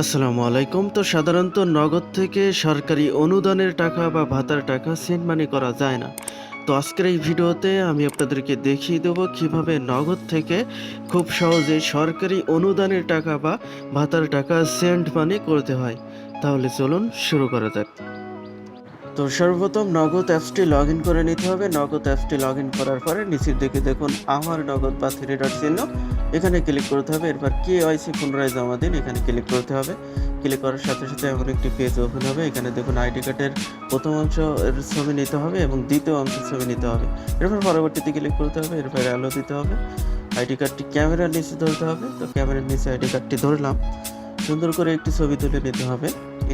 আসসালামু আলাইকুম। তো সাধারণত নগদ থেকে সরকারি অনুদানের টাকা বা ভাতার টাকা সেন্ড মানি করা যায় না। তো আজকের এই ভিডিওতে আমি আপনাদেরকে দেখিয়ে দেব কীভাবে নগদ থেকে খুব সহজে সরকারি অনুদানের টাকা বা ভাতার টাকা সেন্ড মানি করতে হয়। তাহলে চলুন শুরু করা যাক। তো সর্বপ্রথম নগদ অ্যাপসটি লগ ইন করে নিতে হবে। নগদ অ্যাপসটি লগ ইন করার পরে নিচের দিকে দেখুন, আমার নগদ বা থ্রি ডট চিহ্ন। এখানে ক্লিক করতে হবে। এরপর কে ওয়াইসি পুনরায় জমা দিন, এখানে ক্লিক করতে হবে। ক্লিক করার সাথে সাথে এমন একটি পেজ ওপেন হবে। এখানে দেখুন আইডি কার্ডের প্রথম অংশ ছবি নিতে হবে এবং দ্বিতীয় অংশের ছবি নিতে হবে। এরপর পরবর্তীতে ক্লিক করতে হবে। এরপর অ্যালো দিতে হবে। আইডি কার্ডটি ক্যামেরার নিচে ধরতে হবে। তো ক্যামেরার নিচে আইডি কার্ডটি ধরলাম। সুন্দর করে একটি ছবি তুলে নিতে হবে,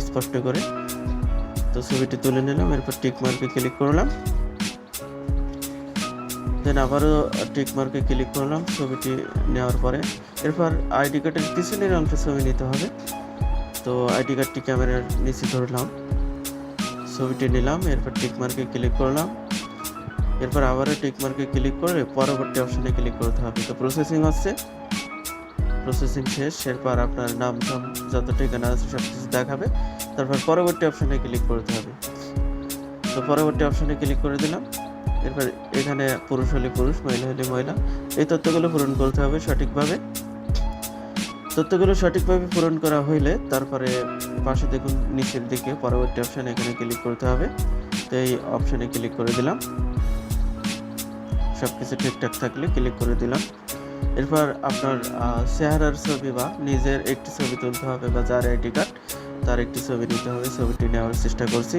স্পষ্ট করে। তো ছবিটি তুলে নিলাম, এরপর টিক মার্কে ক্লিক করলাম। দেন আবারও টিক মার্কে ক্লিক করলাম ছবিটি নেওয়ার পরে। এরপর আইডি কার্ডের পিছনের অংশে ছবি নিতে হবে। তো আইডি কার্ডটি ক্যামেরার নিচে ধরলাম। ছবিটি নিলাম, এরপর টিক মার্কে ক্লিক করলাম। এরপর আবারও টিক মার্কে ক্লিক করে পরবর্তী অপশানে ক্লিক করতে হবে। তো প্রসেসিং হচ্ছে। প্রসেসিং শেষ, এরপর আপনার নাম টাম যত ঠিকানা আছে সব কিছু দেখাবে। তারপর পরবর্তী অপশানে ক্লিক করতে হবে। তো পরবর্তী অপশানে ক্লিক করে দিলাম। এরপর এখানে পুরুষ হলে পুরুষ, মহিলা হলে মহিলা। এই তথ্যগুলো পূরণ করতে হবে সঠিকভাবে। তথ্যগুলো সঠিকভাবে পূরণ করা হইলে তারপরে পাশে দেখুন নিচের দিকে পরবর্তী অপশানে এখানে ক্লিক করতে হবে। তো এই অপশানে ক্লিক করে দিলাম। সব কিছু ঠিকঠাক থাকলে ক্লিক করে দিলাম। এরপর আপনার চেহারার ছবি বা নিজের একটি ছবি তুলতে হবে বা যার আইডি কার্ড, তার একটি ছবি নিতে হবে। ছবিটি নেওয়ার চেষ্টা করছি।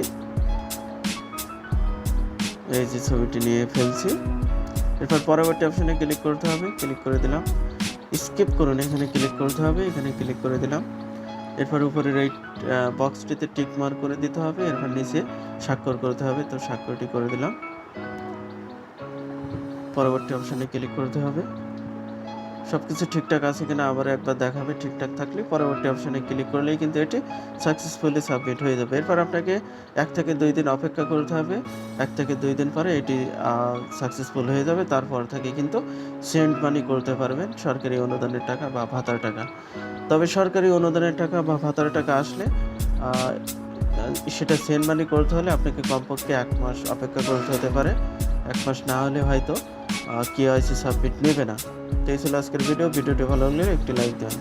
এই যে ছবিটি নিয়ে ফেলছি। এরপর পরবর্তী অপশনে ক্লিক করতে হবে। ক্লিক করে দিলাম। স্কিপ করুন, এখানে ক্লিক করতে হবে। এখানে ক্লিক করে দিলাম। এরপর উপরের এই বক্সটিতে টিক মার্ক করে দিতে হবে। এরপর নিচে স্বাক্ষর করতে হবে। তো স্বাক্ষরটি করে দিলাম। পরবর্তী অপশনে ক্লিক করতে হবে। সব কিছু ঠিকঠাক আছে কিনা আবার একবার দেখাবে ঠিকঠাক থাকলে পরবর্তী অপশানে ক্লিক করলেই কিন্তু এটি সাকসেসফুলি সাবমিট হয়ে যাবে। এরপর আপনাকে এক থেকে দুই দিন অপেক্ষা করতে হবে। এক থেকে দুই দিন পরে এটি সাকসেসফুল হয়ে যাবে। তারপর থেকে কিন্তু সেন্ড মানি করতে পারবেন সরকারি অনুদানের টাকা বা ভাতার টাকা। তবে সরকারি অনুদানের টাকা বা ভাতার টাকা আসলে সেটা সেন্ড মানি করতে হলে আপনাকে কমপক্ষে এক মাস অপেক্ষা করতে হতে পারে। এক মাস না হলে হয়তো কেওয়াইসি সাবমিট নেবে না। তো এই আজকের ভিডিও ভিডিওটি ভালো লাগলে একটি লাইক দেন